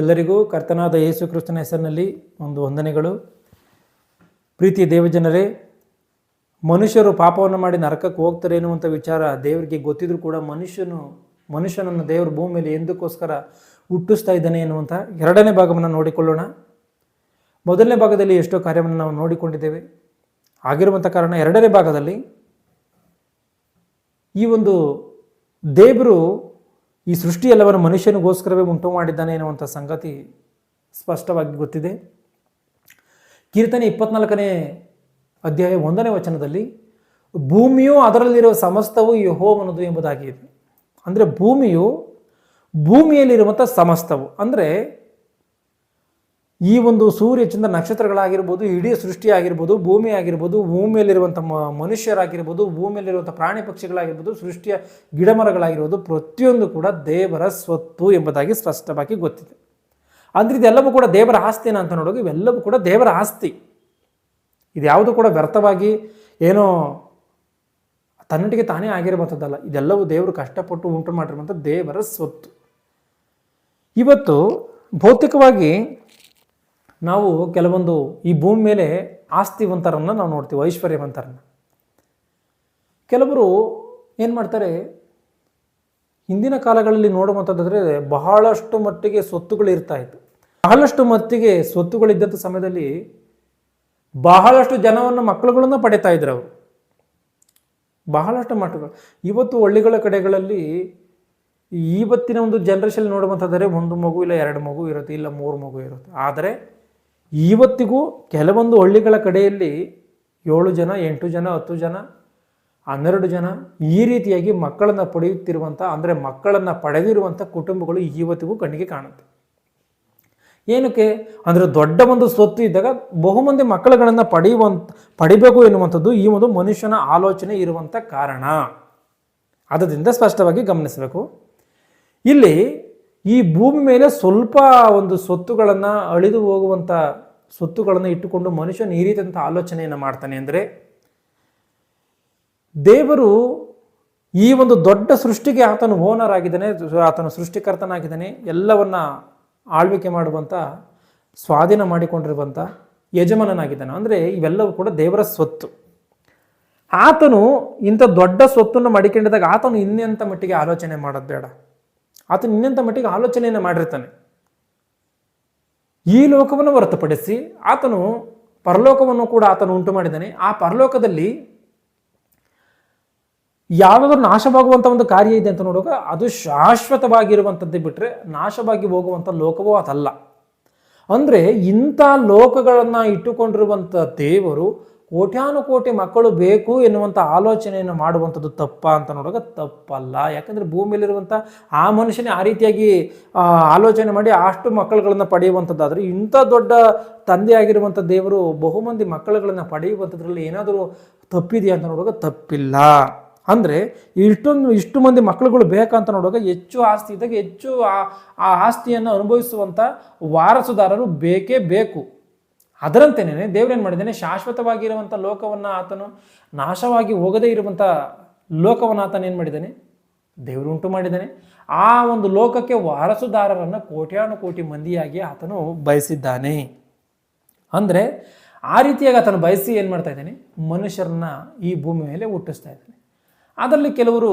ಎಲ್ಲರಿಗೂ ಕರ್ತನಾದ ಯೇಸು ಕ್ರಿಸ್ತನ ಹೆಸರಿನಲ್ಲಿ ಒಂದು ವಂದನೆಗಳು. ಪ್ರೀತಿ ದೇವಜನರೇ, ಮನುಷ್ಯರು ಪಾಪವನ್ನು ಮಾಡಿ ನರಕಕ್ಕೆ ಹೋಗ್ತಾರೆ ಎನ್ನುವಂಥ ವಿಚಾರ ದೇವರಿಗೆ ಗೊತ್ತಿದ್ರೂ ಕೂಡ ಮನುಷ್ಯನು, ಮನುಷ್ಯನನ್ನು ದೇವರ ಭೂಮಿಯಲ್ಲಿ ಎಂದಕ್ಕೋಸ್ಕರ ಹುಟ್ಟಿಸ್ತಾ ಇದ್ದಾನೆ ಎನ್ನುವಂಥ ಎರಡನೇ ಭಾಗವನ್ನು ನೋಡಿಕೊಳ್ಳೋಣ. ಮೊದಲನೇ ಭಾಗದಲ್ಲಿ ಎಷ್ಟೋ ಕಾರ್ಯವನ್ನು ನಾವು ನೋಡಿಕೊಂಡಿದ್ದೇವೆ. ಆಗಿರುವಂಥ ಕಾರಣ ಎರಡನೇ ಭಾಗದಲ್ಲಿ ಈ ಒಂದು ದೇವರು ಈ ಸೃಷ್ಟಿ ಮನುಷ್ಯನಿಗೋಸ್ಕರವೇ ಉಂಟು ಮಾಡಿದ್ದಾನೆ ಎನ್ನುವಂಥ ಸಂಗತಿ ಸ್ಪಷ್ಟವಾಗಿ ಗೊತ್ತಿದೆ. ಕೀರ್ತನೆ ಇಪ್ಪತ್ನಾಲ್ಕನೇ ಅಧ್ಯಾಯ ಒಂದನೇ ವಚನದಲ್ಲಿ, ಭೂಮಿಯು ಅದರಲ್ಲಿರುವ ಸಮಸ್ತವು ಯಹೋವನದು ಎಂಬುದಾಗಿದೆ ಅಂದರೆ ಭೂಮಿಯು ಭೂಮಿಯಲ್ಲಿರುವಂಥ ಸಮಸ್ತವು. ಅಂದರೆ ಈ ಒಂದು ಸೂರ್ಯ ಚಂದ್ರ ನಕ್ಷತ್ರಗಳಾಗಿರ್ಬೋದು, ಇಡೀ ಸೃಷ್ಟಿ ಆಗಿರ್ಬೋದು ಭೂಮಿ ಆಗಿರ್ಬೋದು ಭೂಮಿಯಲ್ಲಿರುವಂಥ ಮನುಷ್ಯರಾಗಿರ್ಬೋದು, ಭೂಮಿಯಲ್ಲಿರುವಂಥ ಪ್ರಾಣಿ ಪಕ್ಷಿಗಳಾಗಿರ್ಬೋದು, ಸೃಷ್ಟಿಯ ಗಿಡಮರಗಳಾಗಿರ್ಬೋದು, ಪ್ರತಿಯೊಂದು ಕೂಡ ದೇವರ ಸ್ವತ್ತು ಎಂಬುದಾಗಿ ಸ್ಪಷ್ಟವಾಗಿ ಗೊತ್ತಿದೆ. ಅಂದರೆ ಇದೆಲ್ಲವೂ ಕೂಡ ದೇವರ ಆಸ್ತಿನ ಅಂತ ನೋಡೋದು ಇವೆಲ್ಲವೂ ಕೂಡ ದೇವರ ಆಸ್ತಿ. ಇದ್ಯಾವುದು ಕೂಡ ವ್ಯರ್ಥವಾಗಿ ಏನೋ ತನ್ನಟಿಗೆ ತಾನೇ ಆಗಿರುವಂಥದ್ದಲ್ಲ. ಇದೆಲ್ಲವೂ ದೇವರು ಕಷ್ಟಪಟ್ಟು ಉಂಟು ಮಾಡಿರುವಂಥ ದೇವರ ಸ್ವತ್ತು. ಇವತ್ತು ಭೌತಿಕವಾಗಿ ನಾವು ಕೆಲವೊಂದು ಈ ಭೂಮಿ ಮೇಲೆ ಆಸ್ತಿವಂತರನ್ನು ನಾವು ನೋಡ್ತೀವಿ, ಐಶ್ವರ್ಯವಂತರನ್ನು. ಕೆಲವರು ಏನು ಮಾಡ್ತಾರೆ, ಹಿಂದಿನ ಕಾಲಗಳಲ್ಲಿ ನೋಡುವಂಥದ್ದಾದರೆ ಬಹಳಷ್ಟು ಮಟ್ಟಿಗೆ ಸ್ವತ್ತುಗಳು ಇರ್ತಾ ಇತ್ತು. ಬಹಳಷ್ಟು ಮಟ್ಟಿಗೆ ಸ್ವತ್ತುಗಳಿದ್ದಂಥ ಸಮಯದಲ್ಲಿ ಬಹಳಷ್ಟು ಜನವನ್ನು ಮಕ್ಕಳುಗಳನ್ನು ಪಡಿತಾ ಇದ್ರು ಅವರು. ಬಹಳಷ್ಟು ಮಟ್ಟಗಳು ಇವತ್ತು ಹಳ್ಳಿಗಳ ಕಡೆಗಳಲ್ಲಿ ಇವತ್ತಿನ ಒಂದು ಜನ್ರೇಷನ್ ನೋಡುವಂಥದ್ದರೆ ಒಂದು ಮಗು ಇಲ್ಲ, ಎರಡು ಮಗು ಇರುತ್ತೆ, ಇಲ್ಲ ಮೂರು ಮಗು ಇರುತ್ತೆ. ಆದರೆ ಇವತ್ತಿಗೂ ಕೆಲವೊಂದು ಹಳ್ಳಿಗಳ ಕಡೆಯಲ್ಲಿ ಏಳು ಜನ, ಎಂಟು ಜನ, ಹತ್ತು ಜನ, ಹನ್ನೆರಡು ಜನ ಈ ರೀತಿಯಾಗಿ ಮಕ್ಕಳನ್ನು ಪಡೆಯುತ್ತಿರುವಂಥ ಅಂದರೆ ಮಕ್ಕಳನ್ನು ಪಡೆದಿರುವಂಥ ಕುಟುಂಬಗಳು ಇವತ್ತಿಗೂ ಕಣ್ಣಿಗೆ ಕಾಣುತ್ತೆ. ಏನಕ್ಕೆ? ಅಂದರೆ ದೊಡ್ಡ ಒಂದು ಸ್ವತ್ತು ಇದ್ದಾಗ ಬಹುಮಂದಿ ಮಕ್ಕಳುಗಳನ್ನು ಪಡೆಯುವಂಥ ಪಡಿಬೇಕು ಎನ್ನುವಂಥದ್ದು ಈ ಒಂದು ಮನುಷ್ಯನ ಆಲೋಚನೆ ಇರುವಂಥ ಕಾರಣ. ಅದರಿಂದ ಸ್ಪಷ್ಟವಾಗಿ ಗಮನಿಸಬೇಕು. ಇಲ್ಲಿ ಈ ಭೂಮಿ ಮೇಲೆ ಸ್ವಲ್ಪ ಒಂದು ಸ್ವತ್ತುಗಳನ್ನು ಅಳಿದು ಹೋಗುವಂಥ ಸ್ವತ್ತುಗಳನ್ನು ಇಟ್ಟುಕೊಂಡು ಮನುಷ್ಯನ ಈ ರೀತಿಯಂಥ ಆಲೋಚನೆಯನ್ನು ಮಾಡ್ತಾನೆ ಅಂದರೆ ದೇವರು ಈ ಒಂದು ದೊಡ್ಡ ಸೃಷ್ಟಿಗೆ ಆತನು ಓನರ್ ಆಗಿದ್ದಾನೆ, ಆತನು ಸೃಷ್ಟಿಕರ್ತನಾಗಿದ್ದಾನೆ, ಎಲ್ಲವನ್ನ ಆಳ್ವಿಕೆ ಮಾಡುವಂಥ ಸ್ವಾಧೀನ ಮಾಡಿಕೊಂಡಿರುವಂಥ ಯಜಮಾನನಾಗಿದ್ದಾನೆ. ಅಂದರೆ ಇವೆಲ್ಲವೂ ಕೂಡ ದೇವರ ಸ್ವತ್ತು. ಆತನು ಇಂಥ ದೊಡ್ಡ ಸ್ವತ್ತನ್ನು ಮಡಿಕೊಂಡಿದ್ದಾಗ ಆತನು ಇನ್ನೆಂಥ ಮಟ್ಟಿಗೆ ಆಲೋಚನೆ ಮಾಡೋದು ಬೇಡ. ಆತನು ನಿನ್ನಂಥ ಮಟ್ಟಿಗೆ ಆಲೋಚನೆಯನ್ನು ಮಾಡಿರ್ತಾನೆ. ಈ ಲೋಕವನ್ನು ಹೊರತುಪಡಿಸಿ ಆತನು ಪರಲೋಕವನ್ನು ಕೂಡ ಆತನು ಉಂಟು ಮಾಡಿದ್ದಾನೆ. ಆ ಪರಲೋಕದಲ್ಲಿ ಯಾವುದಾದ್ರೂ ನಾಶವಾಗುವಂಥ ಒಂದು ಕಾರ್ಯ ಇದೆ ಅಂತ ನೋಡುವಾಗ ಅದು ಶಾಶ್ವತವಾಗಿರುವಂಥದ್ದೇ ಬಿಟ್ಟರೆ ನಾಶವಾಗಿ ಹೋಗುವಂಥ ಲೋಕವೂ ಅದಲ್ಲ. ಅಂದರೆ ಇಂಥ ಲೋಕಗಳನ್ನು ಇಟ್ಟುಕೊಂಡಿರುವಂಥ ದೇವರು ಕೋಟ್ಯಾನುಕೋಟಿ ಮಕ್ಕಳು ಬೇಕು ಎನ್ನುವಂಥ ಆಲೋಚನೆಯನ್ನು ಮಾಡುವಂಥದ್ದು ತಪ್ಪ ಅಂತ ನೋಡುವಾಗ ತಪ್ಪಲ್ಲ. ಯಾಕಂದರೆ ಭೂಮಿಯಲ್ಲಿರುವಂಥ ಆ ಮನುಷ್ಯನೇ ಆ ರೀತಿಯಾಗಿ ಆಲೋಚನೆ ಮಾಡಿ ಅಷ್ಟು ಮಕ್ಕಳುಗಳನ್ನು ಪಡೆಯುವಂಥದ್ದಾದರೆ ಇಂಥ ದೊಡ್ಡ ತಂದೆಯಾಗಿರುವಂಥ ದೇವರು ಬಹುಮಂದಿ ಮಕ್ಕಳುಗಳನ್ನು ಪಡೆಯುವಂಥದ್ರಲ್ಲಿ ಏನಾದರೂ ತಪ್ಪಿದೆಯಾ ಅಂತ ನೋಡುವಾಗ ತಪ್ಪಿಲ್ಲ. ಅಂದರೆ ಇಷ್ಟೊಂದು, ಇಷ್ಟು ಮಂದಿ ಮಕ್ಕಳುಗಳು ಬೇಕಂತ ನೋಡುವಾಗ ಹೆಚ್ಚು ಆಸ್ತಿ ಇದ್ದಾಗ ಹೆಚ್ಚು ಆ ಆಸ್ತಿಯನ್ನು ಅನುಭವಿಸುವಂಥ ವಾರಸುದಾರರು ಬೇಕೇ ಬೇಕು. ಅದರಂತೆಯೇ ದೇವರೇನು ಮಾಡಿದ್ದಾನೆ? ಶಾಶ್ವತವಾಗಿರುವಂಥ ಲೋಕವನ್ನು ಆತನು ನಾಶವಾಗಿ ಹೋಗದೇ ಇರುವಂಥ ಲೋಕವನ್ನು ಆತನ ಏನು ಮಾಡಿದ್ದಾನೆ? ದೇವರು ಉಂಟು ಮಾಡಿದ್ದಾನೆ. ಆ ಒಂದು ಲೋಕಕ್ಕೆ ವಾರಸುದಾರರನ್ನು ಕೋಟ್ಯಾನು ಕೋಟಿ ಮಂದಿಯಾಗಿ ಆತನು ಬಯಸಿದ್ದಾನೆ. ಅಂದರೆ ಆ ರೀತಿಯಾಗಿ ಆತನು ಬಯಸಿ ಏನು ಮಾಡ್ತಾ ಇದ್ದಾನೆ? ಮನುಷ್ಯರನ್ನ ಈ ಭೂಮಿ ಮೇಲೆ ಹುಟ್ಟಿಸ್ತಾ ಇದ್ದಾನೆ. ಅದರಲ್ಲಿ ಕೆಲವರು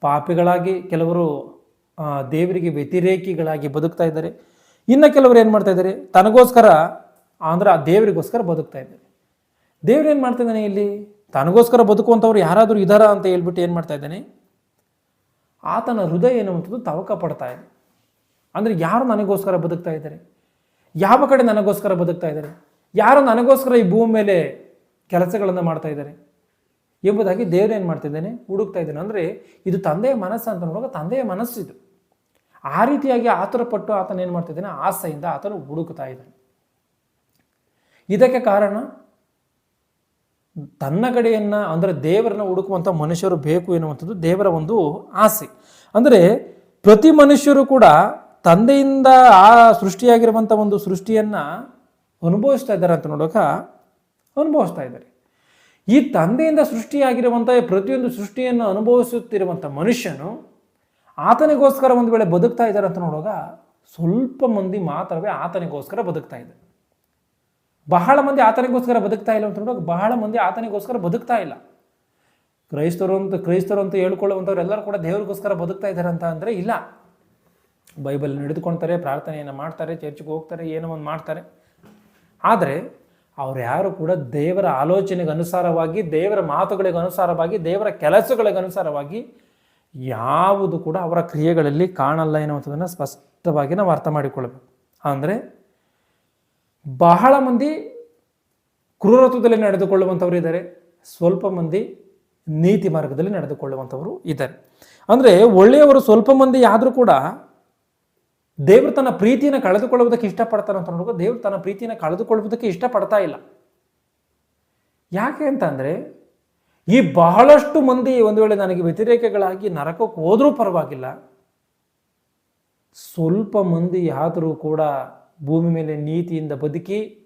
ಪಾಪಿಗಳಾಗಿ, ಕೆಲವರು ದೇವರಿಗೆ ವ್ಯತಿರೇಕಿಗಳಾಗಿ ಬದುಕ್ತಾ ಇದ್ದಾರೆ. ಇನ್ನು ಕೆಲವರು ಏನು ಮಾಡ್ತಾ ಇದ್ದಾರೆ? ತನಗೋಸ್ಕರ ಅಂದ್ರೆ ಆ ದೇವರಿಗೋಸ್ಕರ ಬದುಕ್ತಾ ಇದ್ದಾನೆ ದೇವ್ರು ಏನು ಮಾಡ್ತಾ ಇದ್ದಾನೆ ಇಲ್ಲಿ? ತನಗೋಸ್ಕರ ಬದುಕುವಂಥವ್ರು ಯಾರಾದರೂ ಇದಾರ ಅಂತ ಹೇಳ್ಬಿಟ್ಟು ಏನು ಮಾಡ್ತಾ ಇದ್ದಾನೆ? ಆತನ ಹೃದಯ ಎನ್ನುವಂಥದ್ದು ತವಕ ಪಡ್ತಾ ಇದೆ. ಅಂದರೆ ಯಾರು ನನಗೋಸ್ಕರ ಬದುಕ್ತಾ ಇದ್ದಾರೆ? ಯಾವ ಕಡೆ ನನಗೋಸ್ಕರ ಬದುಕ್ತಾ ಇದ್ದಾರೆ? ಯಾರು ನನಗೋಸ್ಕರ ಈ ಭೂಮಿ ಮೇಲೆ ಕೆಲಸಗಳನ್ನು ಮಾಡ್ತಾ ಇದ್ದಾರೆ? ಎಂಬುದಾಗಿ ದೇವ್ರು ಏನು ಮಾಡ್ತಿದ್ದಾನೆ ಹುಡುಕ್ತಾ ಇದ್ದಾನೆ. ಅಂದರೆ ಇದು ತಂದೆಯ ಮನಸ್ಸು ಅಂತ ನೋಡುವಾಗ ತಂದೆಯ ಮನಸ್ಸು ಇದು. ಆ ರೀತಿಯಾಗಿ ಆತುರಪಟ್ಟು ಆತನ ಏನು ಮಾಡ್ತಿದ್ದಾನೆ ಆಸೆಯಿಂದ ಆತನು ಹುಡುಕ್ತಾ ಇದ್ದಾನೆ. ಇದಕ್ಕೆ ಕಾರಣ ತನ್ನ ಕಡೆಯನ್ನು, ಅಂದರೆ ದೇವರನ್ನ ಹುಡುಕುವಂಥ ಮನುಷ್ಯರು ಬೇಕು ಎನ್ನುವಂಥದ್ದು ದೇವರ ಒಂದು ಆಸೆ. ಅಂದರೆ ಪ್ರತಿ ಮನುಷ್ಯರು ಕೂಡ ತಂದೆಯಿಂದ ಆ ಸೃಷ್ಟಿಯಾಗಿರುವಂಥ ಒಂದು ಸೃಷ್ಟಿಯನ್ನು ಅನುಭವಿಸ್ತಾ ಇದ್ದಾರೆ ಅಂತ ನೋಡೋಕ ಅನುಭವಿಸ್ತಾ ಇದ್ದಾರೆ. ಈ ತಂದೆಯಿಂದ ಸೃಷ್ಟಿಯಾಗಿರುವಂಥ ಪ್ರತಿಯೊಂದು ಸೃಷ್ಟಿಯನ್ನು ಅನುಭವಿಸುತ್ತಿರುವಂಥ ಮನುಷ್ಯನು ಆತನಿಗೋಸ್ಕರ ಒಂದು ವೇಳೆ ಬದುಕ್ತಾ ಇದ್ದಾರೆ ಅಂತ ನೋಡುವಾಗ ಸ್ವಲ್ಪ ಮಂದಿ ಮಾತ್ರವೇ ಆತನಿಗೋಸ್ಕರ ಬದುಕ್ತಾ ಇದೆ ಬಹಳ ಮಂದಿ ಆತನಿಗೋಸ್ಕರ ಬದುಕ್ತಾ ಇಲ್ಲ ಅಂತ ಬಹಳ ಮಂದಿ ಆತನಿಗೋಸ್ಕರ ಬದುಕ್ತಾ ಇಲ್ಲ. ಕ್ರೈಸ್ತರು ಅಂತ ಕ್ರೈಸ್ತರು ಅಂತ ಹೇಳ್ಕೊಳ್ಳುವಂಥವ್ರು ಎಲ್ಲರೂ ಕೂಡ ದೇವರಿಗೋಸ್ಕರ ಬದುಕ್ತಾ ಇದ್ದಾರೆ ಅಂತ ಅಂದರೆ ಇಲ್ಲ. ಬೈಬಲ್ ನಡೆದುಕೊಳ್ತಾರೆ ಪ್ರಾರ್ಥನೆಯನ್ನು ಮಾಡ್ತಾರೆ, ಚರ್ಚ್ಗೆ ಹೋಗ್ತಾರೆ, ಏನೋ ಒಂದು ಮಾಡ್ತಾರೆ. ಆದರೆ ಅವ್ರು ಯಾರು ಕೂಡ ದೇವರ ಆಲೋಚನೆಗೆ ಅನುಸಾರವಾಗಿ, ದೇವರ ಮಾತುಗಳಿಗೆ ಅನುಸಾರವಾಗಿ, ದೇವರ ಕೆಲಸಗಳಿಗೆ ಅನುಸಾರವಾಗಿ ಯಾವುದು ಕೂಡ ಅವರ ಕ್ರಿಯೆಗಳಲ್ಲಿ ಕಾಣಲ್ಲ ಎನ್ನುವಂಥದ್ದನ್ನು ಸ್ಪಷ್ಟವಾಗಿ ನಾವು ಅರ್ಥ ಮಾಡಿಕೊಳ್ಬೇಕು. ಅಂದರೆ ಬಹಳ ಮಂದಿ ಕ್ರೂರತ್ವದಲ್ಲಿ ನಡೆದುಕೊಳ್ಳುವಂಥವ್ರು ಇದ್ದಾರೆ. ಸ್ವಲ್ಪ ಮಂದಿ ನೀತಿ ಮಾರ್ಗದಲ್ಲಿ ನಡೆದುಕೊಳ್ಳುವಂಥವರು ಇದ್ದಾರೆ. ಅಂದರೆ ಒಳ್ಳೆಯವರು ಸ್ವಲ್ಪ ಮಂದಿ ಆದರೂ ಕೂಡ ದೇವರು ತನ್ನ ಪ್ರೀತಿಯನ್ನು ಕಳೆದುಕೊಳ್ಳುವುದಕ್ಕೆ ಇಷ್ಟಪಡ್ತಾನೆ ಅಂತ ನೋಡುವಾಗ ದೇವರು ತನ್ನ ಪ್ರೀತಿಯನ್ನು ಕಳೆದುಕೊಳ್ಳುವುದಕ್ಕೆ ಇಷ್ಟಪಡ್ತಾ ಇಲ್ಲ. ಯಾಕೆ ಅಂತಂದರೆ ಈ ಬಹಳಷ್ಟು ಮಂದಿ ಒಂದು ವೇಳೆ ನನಗೆ ವ್ಯತಿರೇಕಗಳಾಗಿ ನರಕಕ್ಕೆ ಹೋದರೂ ಪರವಾಗಿಲ್ಲ, ಸ್ವಲ್ಪ ಮಂದಿ ಆದರೂ ಕೂಡ ಭೂಮಿ ಮೇಲೆ ನೀತಿಯಿಂದ ಬದುಕಿ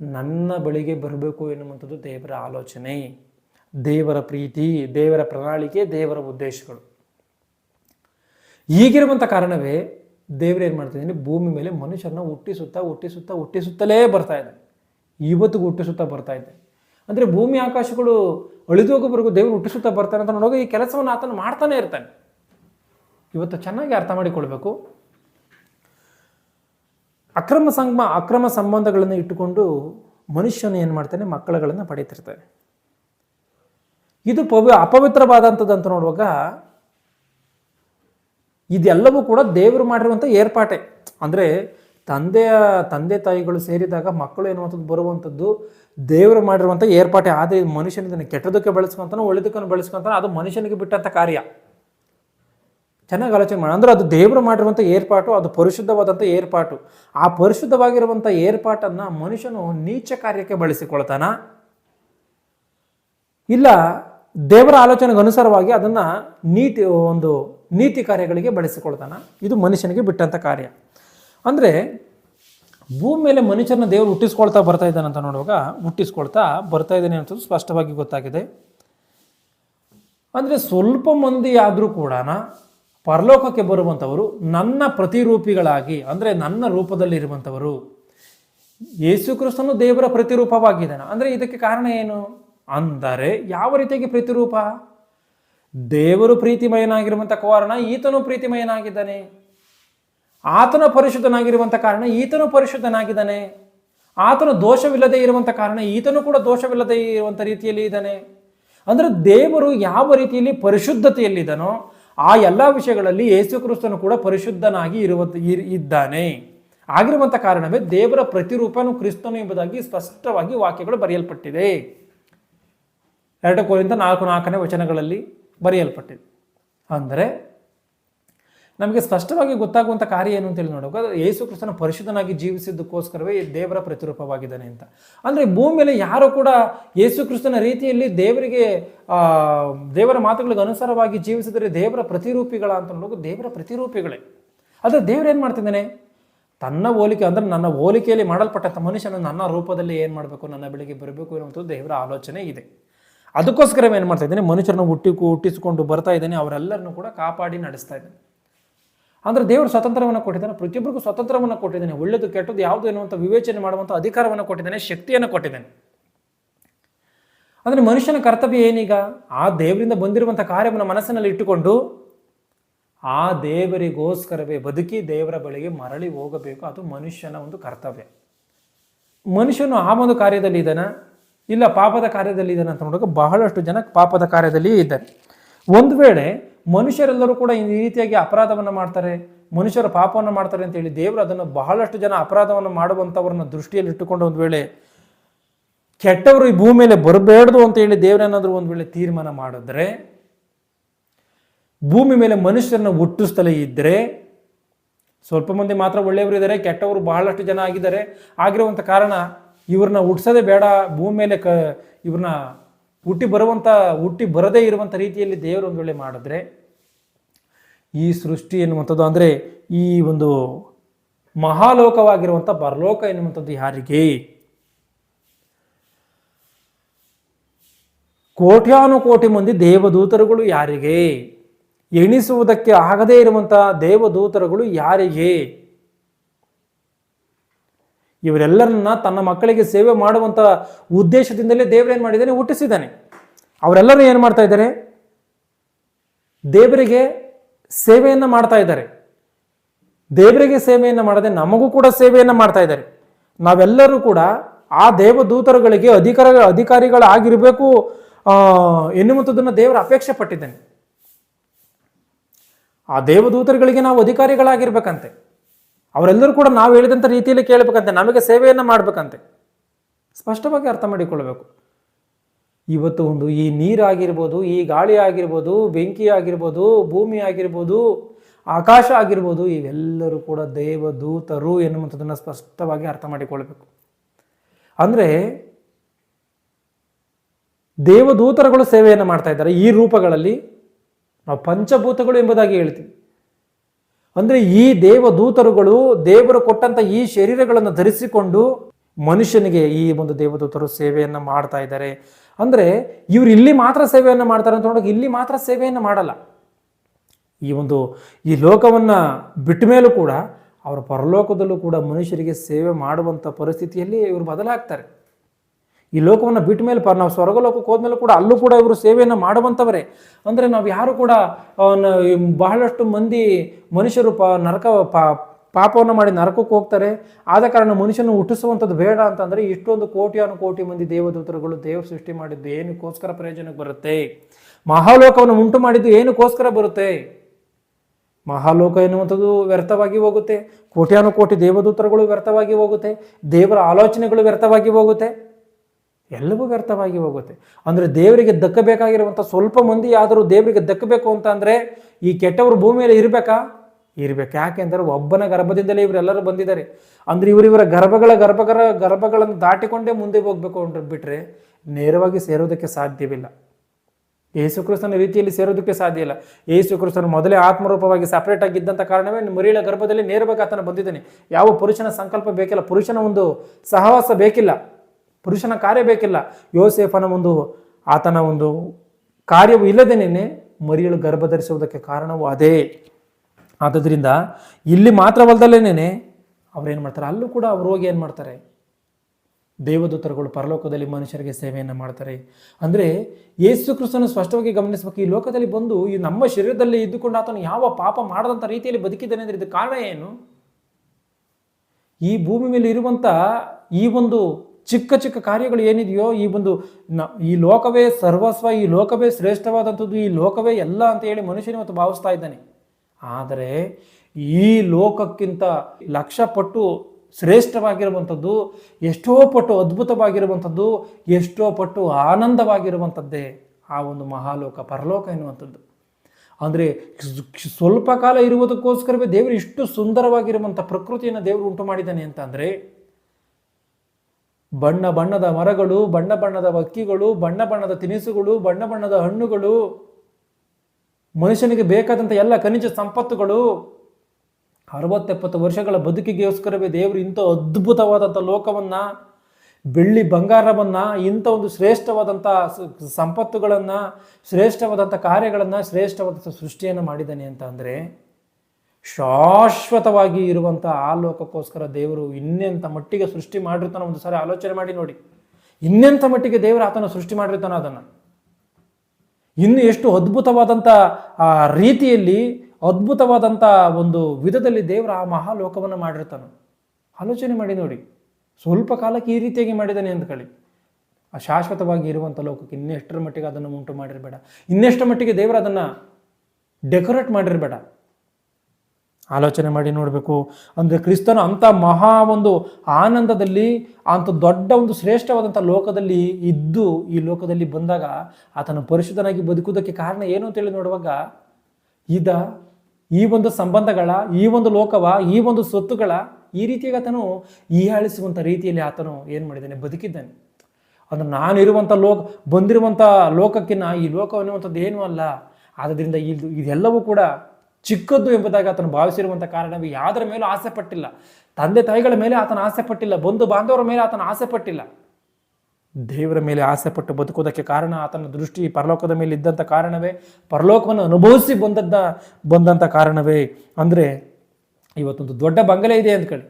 ನನ್ನ ಬಳಿಗೆ ಬರಬೇಕು ಎನ್ನುವಂಥದ್ದು ದೇವರ ಆಲೋಚನೆ, ದೇವರ ಪ್ರೀತಿ, ದೇವರ ಪ್ರಣಾಳಿಕೆ, ದೇವರ ಉದ್ದೇಶಗಳು. ಈಗಿರುವಂಥ ಕಾರಣವೇ ದೇವರು ಏನು ಮಾಡ್ತಿದ್ದೀನಿ ಭೂಮಿ ಮೇಲೆ ಮನುಷ್ಯರನ್ನ ಹುಟ್ಟಿಸುತ್ತಾ ಹುಟ್ಟಿಸುತ್ತಾ, ಹುಟ್ಟಿಸುತ್ತಲೇ ಬರ್ತಾ ಇದೆ ಇವತ್ತಿಗೂ ಹುಟ್ಟಿಸುತ್ತಾ ಬರ್ತಾ ಇದೆ ಅಂದರೆ ಭೂಮಿ ಆಕಾಶಗಳು ಅಳಿದು ಹೋಗೋವರೆಗೂ ದೇವರು ಹುಟ್ಟಿಸುತ್ತಾ ಬರ್ತಾನೆ ಅಂತ ನೋಡುವಾಗ ಈ ಕೆಲಸವನ್ನು ಆತನು ಮಾಡ್ತಾನೆ ಇರ್ತಾನೆ. ಇವತ್ತು ಚೆನ್ನಾಗಿ ಅರ್ಥ ಮಾಡಿಕೊಳ್ಬೇಕು. ಅಕ್ರಮ ಸಂಗಮ ಅಕ್ರಮ ಸಂಬಂಧಗಳನ್ನು ಇಟ್ಟುಕೊಂಡು ಮನುಷ್ಯನು ಏನು ಮಾಡ್ತಾನೆ? ಮಕ್ಕಳುಗಳನ್ನು ಪಡೀತಿರ್ತಾನೆ. ಇದು ಪವಿ ಅಪವಿತ್ರವಾದಂಥದ್ದು ಅಂತ ನೋಡುವಾಗ ಇದೆಲ್ಲವೂ ಕೂಡ ದೇವರು ಮಾಡಿರುವಂಥ ಏರ್ಪಾಟೆ. ಅಂದರೆ ತಂದೆಯ, ತಂದೆ ತಾಯಿಗಳು ಸೇರಿದಾಗ ಮಕ್ಕಳು ಎನ್ನುವಂಥದ್ದು ಬರುವಂಥದ್ದು ದೇವರು ಮಾಡಿರುವಂಥ ಏರ್ಪಾಟೆ. ಆದರೆ ಮನುಷ್ಯನ ಇದನ್ನು ಕೆಟ್ಟದಕ್ಕೆ ಬೆಳೆಸ್ಕೊಂತಾನೋ ಒಳ್ಳೆದಕ್ಕನ್ನು ಬೆಳೆಸ್ಕೊಂತಾನೋ, ಅದು ಮನುಷ್ಯನಿಗೆ ಬಿಟ್ಟಂಥ ಕಾರ್ಯ. ಚೆನ್ನಾಗಿ ಆಲೋಚನೆ ಮಾಡಿ ಅಂದರೆ ಅದು ದೇವರು ಮಾಡಿರುವಂಥ ಏರ್ಪಾಟು, ಅದು ಪರಿಶುದ್ಧವಾದಂಥ ಏರ್ಪಾಟು. ಆ ಪರಿಶುದ್ಧವಾಗಿರುವಂಥ ಏರ್ಪಾಟನ್ನು ಮನುಷ್ಯನು ನೀಚ ಕಾರ್ಯಕ್ಕೆ ಬಳಸಿಕೊಳ್ತಾನ? ಇಲ್ಲ, ದೇವರ ಆಲೋಚನೆಗೆ ಅನುಸಾರವಾಗಿ ಅದನ್ನು ನೀತಿ, ಒಂದು ನೀತಿ ಕಾರ್ಯಗಳಿಗೆ ಬಳಸಿಕೊಳ್ತಾನ. ಇದು ಮನುಷ್ಯನಿಗೆ ಬಿಟ್ಟಂಥ ಕಾರ್ಯ. ಅಂದರೆ, ಭೂಮಿ ಮೇಲೆ ಮನುಷ್ಯನ ದೇವರು ಹುಟ್ಟಿಸ್ಕೊಳ್ತಾ ಬರ್ತಾ ಇದ್ದಾನೆ ಅಂತ ನೋಡುವಾಗ, ಹುಟ್ಟಿಸ್ಕೊಳ್ತಾ ಬರ್ತಾ ಇದ್ದಾನೆ ಅಂತ ಸ್ಪಷ್ಟವಾಗಿ ಗೊತ್ತಾಗಿದೆ. ಅಂದರೆ ಸ್ವಲ್ಪ ಮಂದಿ ಆದರೂ ಕೂಡ ಪರಲೋಕಕ್ಕೆ ಬರುವಂಥವರು ನನ್ನ ಪ್ರತಿರೂಪಿಗಳಾಗಿ, ಅಂದರೆ ನನ್ನ ರೂಪದಲ್ಲಿರುವಂಥವರು. ಯೇಸು ಕ್ರಿಸ್ತನು ದೇವರ ಪ್ರತಿರೂಪವಾಗಿದ್ದಾನೆ. ಅಂದರೆ ಇದಕ್ಕೆ ಕಾರಣ ಏನು? ಅಂದರೆ ಯಾವ ರೀತಿಯಾಗಿ ಪ್ರತಿರೂಪ? ದೇವರು ಪ್ರೀತಿಮಯನಾಗಿರುವಂಥ ಕಾರಣ ಈತನು ಪ್ರೀತಿಮಯನಾಗಿದ್ದಾನೆ. ಆತನ ಪರಿಶುದ್ಧನಾಗಿರುವಂಥ ಕಾರಣ ಈತನು ಪರಿಶುದ್ಧನಾಗಿದ್ದಾನೆ. ಆತನು ದೋಷವಿಲ್ಲದೆ ಇರುವಂಥ ಕಾರಣ ಈತನು ಕೂಡ ದೋಷವಿಲ್ಲದೆ ಇರುವಂಥ ರೀತಿಯಲ್ಲಿ ಇದ್ದಾನೆ. ಅಂದರೆ ದೇವರು ಯಾವ ರೀತಿಯಲ್ಲಿ ಪರಿಶುದ್ಧತೆಯಲ್ಲಿದ್ದಾನೋ ಆ ಎಲ್ಲ ವಿಷಯಗಳಲ್ಲಿ ಯೇಸು ಕ್ರಿಸ್ತನು ಕೂಡ ಪರಿಶುದ್ಧನಾಗಿ ಇರುವ ಇರ್- ಇದ್ದಾನೆ. ಆಗಿರುವಂಥ ಕಾರಣವೇ ದೇವರ ಪ್ರತಿರೂಪನು ಕ್ರಿಸ್ತನು ಎಂಬುದಾಗಿ ಸ್ಪಷ್ಟವಾಗಿ ವಾಕ್ಯಗಳು ಬರೆಯಲ್ಪಟ್ಟಿದೆ. ಎರಡು ಕೋರಿಂದ ನಾಲ್ಕು ನಾಲ್ಕನೇ ವಚನಗಳಲ್ಲಿ ಬರೆಯಲ್ಪಟ್ಟಿದೆ. ಅಂದರೆ ನಮಗೆ ಸ್ಪಷ್ಟವಾಗಿ ಗೊತ್ತಾಗುವಂಥ ಕಾರ್ಯ ಏನು ಅಂತೇಳಿ ನೋಡುವಾಗ ಯೇಸು ಕ್ರಿಸ್ತನ ಪರಿಶುದ್ಧನಾಗಿ ಜೀವಿಸಿದ್ದಕ್ಕೋಸ್ಕರವೇ ದೇವರ ಪ್ರತಿರೂಪವಾಗಿದ್ದಾನೆ ಅಂತ. ಅಂದರೆ ಭೂಮಿಯಲ್ಲಿ ಯಾರು ಕೂಡ ಯೇಸು ಕ್ರಿಸ್ತನ ರೀತಿಯಲ್ಲಿ ದೇವರಿಗೆ ದೇವರ ಮಾತುಗಳಿಗೆ ಅನುಸಾರವಾಗಿ ಜೀವಿಸಿದರೆ ದೇವರ ಪ್ರತಿರೂಪಿಗಳ ಅಂತ ನೋಡುವಾಗ ದೇವರ ಪ್ರತಿರೂಪಿಗಳೇ. ಆದರೆ ದೇವರು ಏನು ಮಾಡ್ತಿದ್ದಾನೆ? ತನ್ನ ಹೋಲಿಕೆ, ಅಂದರೆ ನನ್ನ ಹೋಲಿಕೆಯಲ್ಲಿ ಮಾಡಲ್ಪಟ್ಟಂಥ ಮನುಷ್ಯನ ನನ್ನ ರೂಪದಲ್ಲಿ ಏನು ಮಾಡಬೇಕು, ನನ್ನ ಬೆಳಿಗ್ಗೆ ಬರಬೇಕು ಎನ್ನುವಂಥದ್ದು ದೇವರ ಆಲೋಚನೆ ಇದೆ. ಅದಕ್ಕೋಸ್ಕರ ಏನು ಮಾಡ್ತಾ ಇದ್ದಾನೆ? ಮನುಷ್ಯರನ್ನು ಹುಟ್ಟಿ ಹುಟ್ಟಿಸಿಕೊಂಡು ಬರ್ತಾ ಇದ್ದಾನೆ. ಅವರೆಲ್ಲರನ್ನು ಕೂಡ ಕಾಪಾಡಿ ನಡೆಸ್ತಾ ಇದ್ದಾನೆ. ಅಂದರೆ ದೇವರು ಸ್ವತಂತ್ರವನ್ನು ಕೊಟ್ಟಿದ್ದಾನೆ, ಪ್ರತಿಯೊಬ್ಬರಿಗೂ ಸ್ವತಂತ್ರವನ್ನು ಕೊಟ್ಟಿದ್ದಾನೆ ಒಳ್ಳೆಯದು ಕೆಟ್ಟದ್ದು ಯಾವುದು ಎನ್ನುವಂಥ ವಿವೇಚನೆ ಮಾಡುವಂಥ ಅಧಿಕಾರವನ್ನು ಕೊಟ್ಟಿದ್ದಾನೆ, ಶಕ್ತಿಯನ್ನು ಕೊಟ್ಟಿದ್ದಾನೆ. ಅಂದರೆ ಮನುಷ್ಯನ ಕರ್ತವ್ಯ ಏನೀಗ? ಆ ದೇವರಿಂದ ಬಂದಿರುವಂಥ ಕಾರ್ಯವನ್ನು ಮನಸ್ಸಿನಲ್ಲಿ ಇಟ್ಟುಕೊಂಡು ಆ ದೇವರಿಗೋಸ್ಕರವೇ ಬದುಕಿ ದೇವರ ಬಳಿಗೆ ಮರಳಿ ಹೋಗಬೇಕು. ಅದು ಮನುಷ್ಯನ ಒಂದು ಕರ್ತವ್ಯ. ಮನುಷ್ಯನು ಆ ಒಂದು ಕಾರ್ಯದಲ್ಲಿ ಇದ್ದಾನೆ? ಇಲ್ಲ ಪಾಪದ ಕಾರ್ಯದಲ್ಲಿ ಇದ್ದಾನೆ ಅಂತ ನೋಡುವಾಗ ಬಹಳಷ್ಟು ಜನ ಪಾಪದ ಕಾರ್ಯದಲ್ಲಿ ಇದ್ದಾರೆ. ಒಂದು ವೇಳೆ ಮನುಷ್ಯರೆಲ್ಲರೂ ಕೂಡ ಈ ರೀತಿಯಾಗಿ ಅಪರಾಧವನ್ನು ಮಾಡ್ತಾರೆ, ಮನುಷ್ಯರು ಪಾಪವನ್ನು ಮಾಡ್ತಾರೆ ಅಂತೇಳಿ ದೇವರು ಅದನ್ನು ಬಹಳಷ್ಟು ಜನ ಅಪರಾಧವನ್ನು ಮಾಡುವಂಥವ್ರನ್ನ ದೃಷ್ಟಿಯಲ್ಲಿ ಇಟ್ಟುಕೊಂಡು ಒಂದು ವೇಳೆ ಕೆಟ್ಟವರು ಈ ಭೂಮಿ ಮೇಲೆ ಬರಬೇಡ್ದು ಅಂತ ಹೇಳಿ ದೇವರೇನಾದರೂ ಒಂದು ವೇಳೆ ತೀರ್ಮಾನ ಮಾಡಿದ್ರೆ, ಭೂಮಿ ಮೇಲೆ ಮನುಷ್ಯರನ್ನ ಹುಟ್ಟಿಸ್ತಲೇ ಇದ್ದರೆ ಸ್ವಲ್ಪ ಮಂದಿ ಮಾತ್ರ ಒಳ್ಳೆಯವರು ಇದ್ದಾರೆ ಕೆಟ್ಟವರು ಬಹಳಷ್ಟು ಜನ ಆಗಿದ್ದಾರೆ. ಆಗಿರುವಂಥ ಕಾರಣ ಇವ್ರನ್ನ ಹುಟ್ಟಿಸೋದೇ ಬೇಡ, ಭೂಮಿ ಮೇಲೆ ಕ ಇವ್ರನ್ನ ಹುಟ್ಟಿ ಬರುವಂಥ ಹುಟ್ಟಿ ಬರದೇ ಇರುವಂಥ ರೀತಿಯಲ್ಲಿ ದೇವರು ಒಂದು ವೇಳೆ ಮಾಡಿದ್ರೆ ಈ ಸೃಷ್ಟಿ ಎನ್ನುವಂಥದ್ದು ಅಂದರೆ ಈ ಒಂದು ಮಹಾಲೋಕವಾಗಿರುವಂಥ ಪರಲೋಕ ಎನ್ನುವಂಥದ್ದು ಯಾರಿಗೆ? ಕೋಟ್ಯಾನುಕೋಟಿ ಮಂದಿ ದೇವದೂತರುಗಳು ಯಾರಿಗೆ? ಎಣಿಸುವುದಕ್ಕೆ ಆಗದೇ ಇರುವಂಥ ದೇವದೂತರುಗಳು ಯಾರಿಗೆ? ಇವರೆಲ್ಲರನ್ನ ತನ್ನ ಮಕ್ಕಳಿಗೆ ಸೇವೆ ಮಾಡುವಂಥ ಉದ್ದೇಶದಿಂದಲೇ ದೇವರೇನು ಮಾಡಿದ್ದಾನೆ? ಹುಟ್ಟಿಸಿದ್ದಾನೆ. ಅವರೆಲ್ಲರೂ ಏನು ಮಾಡ್ತಾ ಇದ್ದಾರೆ? ದೇವರಿಗೆ ಸೇವೆಯನ್ನು ಮಾಡ್ತಾ ಇದ್ದಾರೆ. ದೇವರಿಗೆ ಸೇವೆಯನ್ನು ಮಾಡದೆ ನಮಗೂ ಕೂಡ ಸೇವೆಯನ್ನು ಮಾಡ್ತಾ ಇದ್ದಾರೆ. ನಾವೆಲ್ಲರೂ ಕೂಡ ಆ ದೇವದೂತರುಗಳಿಗೆ ಅಧಿಕಾರ, ಅಧಿಕಾರಿಗಳಾಗಿರಬೇಕು ಎನ್ನುವಂಥದ್ದನ್ನು ದೇವರ ಅಪೇಕ್ಷೆ ಪಟ್ಟಿದ್ದಾನೆ. ಆ ದೇವದೂತರುಗಳಿಗೆ ನಾವು ಅಧಿಕಾರಿಗಳಾಗಿರ್ಬೇಕಂತೆ. ಅವರೆಲ್ಲರೂ ಕೂಡ ನಾವು ಹೇಳಿದಂಥ ರೀತಿಯಲ್ಲಿ ಕೇಳಬೇಕಂತೆ, ನಮಗೆ ಸೇವೆಯನ್ನು ಮಾಡಬೇಕಂತೆ. ಸ್ಪಷ್ಟವಾಗಿ ಅರ್ಥ ಮಾಡಿಕೊಳ್ಳಬೇಕು. ಇವತ್ತು ಒಂದು ಈ ನೀರಾಗಿರ್ಬೋದು, ಈ ಗಾಳಿ ಆಗಿರ್ಬೋದು, ಬೆಂಕಿ ಆಗಿರ್ಬೋದು, ಭೂಮಿ ಆಗಿರ್ಬೋದು, ಆಕಾಶ ಆಗಿರ್ಬೋದು, ಇವೆಲ್ಲರೂ ಕೂಡ ದೇವದೂತರು ಎನ್ನುವಂಥದ್ದನ್ನು ಸ್ಪಷ್ಟವಾಗಿ ಅರ್ಥ ಮಾಡಿಕೊಳ್ಬೇಕು. ಅಂದರೆ ದೇವದೂತರುಗಳು ಸೇವೆಯನ್ನು ಮಾಡ್ತಾ ಇದ್ದಾರೆ ಈ ರೂಪಗಳಲ್ಲಿ. ನಾವು ಪಂಚಭೂತಗಳು ಎಂಬುದಾಗಿ ಹೇಳ್ತೀವಿ. ಅಂದರೆ ಈ ದೇವದೂತರುಗಳು ದೇವರು ಕೊಟ್ಟಂತ ಈ ಶರೀರಗಳನ್ನು ಧರಿಸಿಕೊಂಡು ಮನುಷ್ಯನಿಗೆ ಈ ಒಂದು ದೇವದೂತರು ಸೇವೆಯನ್ನು ಮಾಡ್ತಾ ಇದ್ದಾರೆ. ಅಂದರೆ ಇವರು ಇಲ್ಲಿ ಮಾತ್ರ ಸೇವೆಯನ್ನು ಮಾಡ್ತಾರೆ ಅಂತ ನೋಡೋಕೆ ಇಲ್ಲಿ ಮಾತ್ರ ಸೇವೆಯನ್ನು ಮಾಡಲ್ಲ. ಈ ಒಂದು, ಈ ಲೋಕವನ್ನು ಬಿಟ್ಟ ಮೇಲೂ ಕೂಡ ಅವರ ಪರಲೋಕದಲ್ಲೂ ಕೂಡ ಮನುಷ್ಯರಿಗೆ ಸೇವೆ ಮಾಡುವಂಥ ಪರಿಸ್ಥಿತಿಯಲ್ಲಿ ಇವರು ಬದಲಾಗ್ತಾರೆ. ಈ ಲೋಕವನ್ನು ಬಿಟ್ಟ ಮೇಲೆ ಪರ, ನಾವು ಸ್ವರ್ಗಲೋಕಕ್ಕೆ ಹೋದ್ಮೇಲೆ ಕೂಡ ಅಲ್ಲೂ ಕೂಡ ಇವರು ಸೇವೆಯನ್ನು ಮಾಡುವಂಥವರೇ. ಅಂದರೆ ನಾವು ಯಾರು ಕೂಡ ಬಹಳಷ್ಟು ಮಂದಿ ಮನುಷ್ಯರು ಪ, ನರಕ, ಪಾ ಪಾಪವನ್ನು ಮಾಡಿ ನರಕಕ್ಕೆ ಹೋಗ್ತಾರೆ. ಆದ ಕಾರಣ ಮನುಷ್ಯನ ಹುಟ್ಟಿಸುವಂಥದ್ದು ಬೇಡ ಅಂತಂದರೆ ಇಷ್ಟೊಂದು ಕೋಟ್ಯಾನು ಕೋಟಿ ಮಂದಿ ದೇವದೂತರುಗಳು ದೇವ ಸೃಷ್ಟಿ ಮಾಡಿದ್ದು ಏನಕ್ಕೋಸ್ಕರ ಪ್ರಯೋಜನಕ್ಕೆ ಬರುತ್ತೆ? ಮಹಾಲೋಕವನ್ನು ಉಂಟು ಮಾಡಿದ್ದು ಏನಕ್ಕೋಸ್ಕರ ಬರುತ್ತೆ? ಮಹಾಲೋಕ ಎನ್ನುವಂಥದ್ದು ವ್ಯರ್ಥವಾಗಿ ಹೋಗುತ್ತೆ. ಕೋಟ್ಯಾನು ಕೋಟಿ ದೇವದೂತರುಗಳು ವ್ಯರ್ಥವಾಗಿ ಹೋಗುತ್ತೆ. ದೇವರ ಆಲೋಚನೆಗಳು ವ್ಯರ್ಥವಾಗಿ ಹೋಗುತ್ತೆ. ಎಲ್ಲವೂ ವ್ಯರ್ಥವಾಗಿ ಹೋಗುತ್ತೆ. ಅಂದರೆ ದೇವರಿಗೆ ದಕ್ಕಬೇಕಾಗಿರುವಂಥ ಸ್ವಲ್ಪ ಮಂದಿ ಆದರೂ ದೇವರಿಗೆ ದಕ್ಕಬೇಕು ಅಂತ ಈ ಕೆಟ್ಟವರು ಭೂಮಿಯಲ್ಲಿ ಇರಬೇಕಾ? ಇರಬೇಕು. ಯಾಕೆ ಅಂದರೆ ಒಬ್ಬನ ಗರ್ಭದಿಂದಲೇ ಇವರೆಲ್ಲರೂ ಬಂದಿದ್ದಾರೆ. ಅಂದರೆ ಇವರಿವರ ಗರ್ಭಗಳ ಗರ್ಭಗಳ ಗರ್ಭಗಳನ್ನು ದಾಟಿಕೊಂಡೇ ಮುಂದೆ ಹೋಗಬೇಕು ಅಂತ ಬಿಟ್ಟರೆ ನೇರವಾಗಿ ಸೇರೋದಕ್ಕೆ ಸಾಧ್ಯವಿಲ್ಲ. ಯೇಸುಕ್ರಿಸ್ತನ ರೀತಿಯಲ್ಲಿ ಸೇರೋದಕ್ಕೆ ಸಾಧ್ಯ ಇಲ್ಲ. ಯೇಸು ಕ್ರಿಸ್ತನು ಮೊದಲೇ ಆತ್ಮರೂಪವಾಗಿ ಸಪರೇಟ್ ಆಗಿದ್ದಂಥ ಕಾರಣವೇ ಮರಿಯಳ ಗರ್ಭದಲ್ಲಿ ನೇರವಾಗಿ ಆತನ ಬಂದಿದ್ದಾನೆ. ಯಾವ ಪುರುಷನ ಸಂಕಲ್ಪ ಬೇಕಿಲ್ಲ. ಪುರುಷನ ಒಂದು ಸಹವಾಸ ಬೇಕಿಲ್ಲ. ಪುರುಷನ ಕಾರ್ಯ ಬೇಕಿಲ್ಲ. ಯೋಸೇಫನ ಒಂದು ಆತನ ಒಂದು ಕಾರ್ಯವು ಇಲ್ಲದೇನೆ ಮರಿಯಳು ಗರ್ಭ ಧರಿಸುವುದಕ್ಕೆ ಕಾರಣವು ಅದೇ. ಆದ್ದರಿಂದ ಇಲ್ಲಿ ಮಾತ್ರವಲ್ಲದಲ್ಲೇನೆ ಅವ್ರೇನು ಮಾಡ್ತಾರೆ? ಅಲ್ಲೂ ಕೂಡ ಅವ್ರು ಹೋಗಿ ಏನು ಮಾಡ್ತಾರೆ? ದೇವದೂತರುಗಳು ಪರಲೋಕದಲ್ಲಿ ಮನುಷ್ಯರಿಗೆ ಸೇವೆಯನ್ನು ಮಾಡ್ತಾರೆ. ಅಂದರೆ ಯೇಸು ಕ್ರಿಸ್ತನು ಸ್ಪಷ್ಟವಾಗಿ ಗಮನಿಸಬೇಕು. ಈ ಲೋಕದಲ್ಲಿ ಬಂದು ಈ ನಮ್ಮ ಶರೀರದಲ್ಲಿ ಇದ್ದುಕೊಂಡು ಆತನು ಯಾವ ಪಾಪ ಮಾಡದಂಥ ರೀತಿಯಲ್ಲಿ ಬದುಕಿದ್ದಾನೆ ಅಂದರೆ ಇದು ಕಾರಣ ಏನು? ಈ ಭೂಮಿ ಮೇಲೆ ಇರುವಂಥ ಈ ಒಂದು ಚಿಕ್ಕ ಚಿಕ್ಕ ಕಾರ್ಯಗಳು ಏನಿದೆಯೋ, ಈ ಒಂದು ನ- ಈ ಲೋಕವೇ ಸರ್ವಸ್ವ, ಈ ಲೋಕವೇ ಶ್ರೇಷ್ಠವಾದಂಥದ್ದು, ಈ ಲೋಕವೇ ಎಲ್ಲ ಅಂತ ಹೇಳಿ ಮನುಷ್ಯನ ಇವತ್ತು ಭಾವಿಸ್ತಾ ಇದ್ದಾನೆ. ಆದರೆ ಈ ಲೋಕಕ್ಕಿಂತ ಲಕ್ಷ ಪಟ್ಟು ಶ್ರೇಷ್ಠವಾಗಿರುವಂಥದ್ದು, ಎಷ್ಟೋ ಪಟ್ಟು ಅದ್ಭುತವಾಗಿರುವಂಥದ್ದು, ಎಷ್ಟೋ ಪಟ್ಟು ಆನಂದವಾಗಿರುವಂಥದ್ದೇ ಆ ಒಂದು ಮಹಾಲೋಕ, ಪರಲೋಕ ಎನ್ನುವಂಥದ್ದು. ಅಂದರೆ ಸ್ವಲ್ಪ ಕಾಲ ಇರುವುದಕ್ಕೋಸ್ಕರವೇ ದೇವರು ಇಷ್ಟು ಸುಂದರವಾಗಿರುವಂಥ ಪ್ರಕೃತಿಯನ್ನು ದೇವರು ಉಂಟು ಮಾಡಿದ್ದಾನೆ ಅಂತ ಅಂದರೆ, ಬಣ್ಣ ಬಣ್ಣದ ಮರಗಳು, ಬಣ್ಣ ಬಣ್ಣದ ಅಕ್ಕಿಗಳು, ಬಣ್ಣ ಬಣ್ಣದ ತಿನಿಸುಗಳು, ಬಣ್ಣ ಬಣ್ಣದ ಹಣ್ಣುಗಳು ಮನುಷ್ಯನಿಗೆ ಬೇಕಾದಂಥ ಎಲ್ಲ ಖನಿಜ ಸಂಪತ್ತುಗಳು ಅರವತ್ತೆಪ್ಪತ್ತು ವರ್ಷಗಳ ಬದುಕಿಗೋಸ್ಕರವೇ ದೇವರು ಇಂಥ ಅದ್ಭುತವಾದಂಥ ಲೋಕವನ್ನು, ಬೆಳ್ಳಿ ಬಂಗಾರವನ್ನು, ಇಂಥ ಒಂದು ಶ್ರೇಷ್ಠವಾದಂಥ ಸಂಪತ್ತುಗಳನ್ನು, ಶ್ರೇಷ್ಠವಾದಂಥ ಕಾರ್ಯಗಳನ್ನು, ಶ್ರೇಷ್ಠವಾದಂಥ ಸೃಷ್ಟಿಯನ್ನು ಮಾಡಿದ್ದಾನೆ ಅಂತ ಅಂದರೆ ಶಾಶ್ವತವಾಗಿ ಇರುವಂಥ ಆ ಲೋಕಕ್ಕೋಸ್ಕರ ದೇವರು ಇನ್ನೆಂಥ ಮಟ್ಟಿಗೆ ಸೃಷ್ಟಿ ಮಾಡಿರ್ತಾನೋ ಒಂದು ಸಾರಿ ಆಲೋಚನೆ ಮಾಡಿ ನೋಡಿ. ಇನ್ನೆಂಥ ಮಟ್ಟಿಗೆ ದೇವರು ಆತನ ಸೃಷ್ಟಿ ಮಾಡಿರ್ತಾನೋ ಅದನ್ನು. ಇನ್ನು ಎಷ್ಟು ಅದ್ಭುತವಾದಂಥ ಆ, ರೀತಿಯಲ್ಲಿ ಅದ್ಭುತವಾದಂಥ ಒಂದು ವಿಧದಲ್ಲಿ ದೇವರು ಆ ಮಹಾಲೋಕವನ್ನು ಮಾಡಿರ್ತಾನೆ. ಆಲೋಚನೆ ಮಾಡಿ ನೋಡಿ. ಸ್ವಲ್ಪ ಕಾಲಕ್ಕೆ ಈ ರೀತಿಯಾಗಿ ಮಾಡಿದ್ದಾನೆ ಅಂದ್ಕೊಳ್ಳಿ ಆ ಶಾಶ್ವತವಾಗಿ ಇರುವಂಥ ಲೋಕಕ್ಕೆ ಇನ್ನೆಷ್ಟರ ಮಟ್ಟಿಗೆ ಅದನ್ನು ಉಂಟು ಮಾಡಿರಬೇಡ. ಇನ್ನೆಷ್ಟರ ಮಟ್ಟಿಗೆ ದೇವರು ಅದನ್ನು ಡೆಕೋರೇಟ್ ಮಾಡಿರಬೇಡ. ಆಲೋಚನೆ ಮಾಡಿ ನೋಡಬೇಕು. ಅಂದರೆ ಕ್ರಿಸ್ತನು ಅಂಥ ಮಹಾ ಒಂದು ಆನಂದದಲ್ಲಿ, ಅಂಥ ದೊಡ್ಡ ಒಂದು ಶ್ರೇಷ್ಠವಾದಂಥ ಲೋಕದಲ್ಲಿ ಇದ್ದು ಈ ಲೋಕದಲ್ಲಿ ಬಂದಾಗ ಆತನು ಪರಿಶುದ್ಧನಾಗಿ ಬದುಕುವುದಕ್ಕೆ ಕಾರಣ ಏನು ಅಂತೇಳಿ ನೋಡುವಾಗ, ಇದ ಈ ಒಂದು ಸಂಬಂಧಗಳ, ಈ ಒಂದು ಲೋಕವ, ಈ ಒಂದು ಸ್ವತ್ತುಗಳ ಈ ರೀತಿಯಾಗಿ ಆತನು ಈಹಾಳಿಸುವಂಥ ರೀತಿಯಲ್ಲಿ ಆತನು ಏನು ಮಾಡಿದ್ದಾನೆ? ಬದುಕಿದ್ದಾನೆ. ಅಂದ್ರೆ ನಾನಿರುವಂಥ ಲೋಕ, ಬಂದಿರುವಂಥ ಲೋಕಕ್ಕಿನ್ನ ಈ ಲೋಕವನ್ನುವಂಥದ್ದು ಏನೂ ಅಲ್ಲ. ಆದ್ದರಿಂದ ಇದು, ಇದೆಲ್ಲವೂ ಕೂಡ ಚಿಕ್ಕದ್ದು ಎಂಬುದಾಗಿ ಆತನು ಭಾವಿಸಿರುವಂಥ ಕಾರಣವೇ ಯಾವುದರ ಮೇಲೂ ಆಸೆ ಪಟ್ಟಿಲ್ಲ ತಂದೆ ತಾಯಿಗಳ ಮೇಲೆ ಆತನ ಆಸೆ ಪಟ್ಟಿಲ್ಲ ಬಂಧು ಬಾಂಧವರ ಮೇಲೆ ಆತನ ಆಸೆ ಪಟ್ಟಿಲ್ಲ ದೇವರ ಮೇಲೆ ಆಸೆ ಪಟ್ಟು ಬದುಕುವುದಕ್ಕೆ ಕಾರಣ ಆತನ ದೃಷ್ಟಿ ಪರಲೋಕದ ಮೇಲೆ ಇದ್ದಂಥ ಕಾರಣವೇ, ಪರಲೋಕವನ್ನು ಅನುಭವಿಸಿ ಬಂದದ್ದ, ಬಂದಂಥ ಕಾರಣವೇ ಅಂದರೆ ಇವತ್ತೊಂದು ದೊಡ್ಡ ಬಂಗಲೆ ಇದೆ ಅಂದ್ಕೊಳ್ಳಿ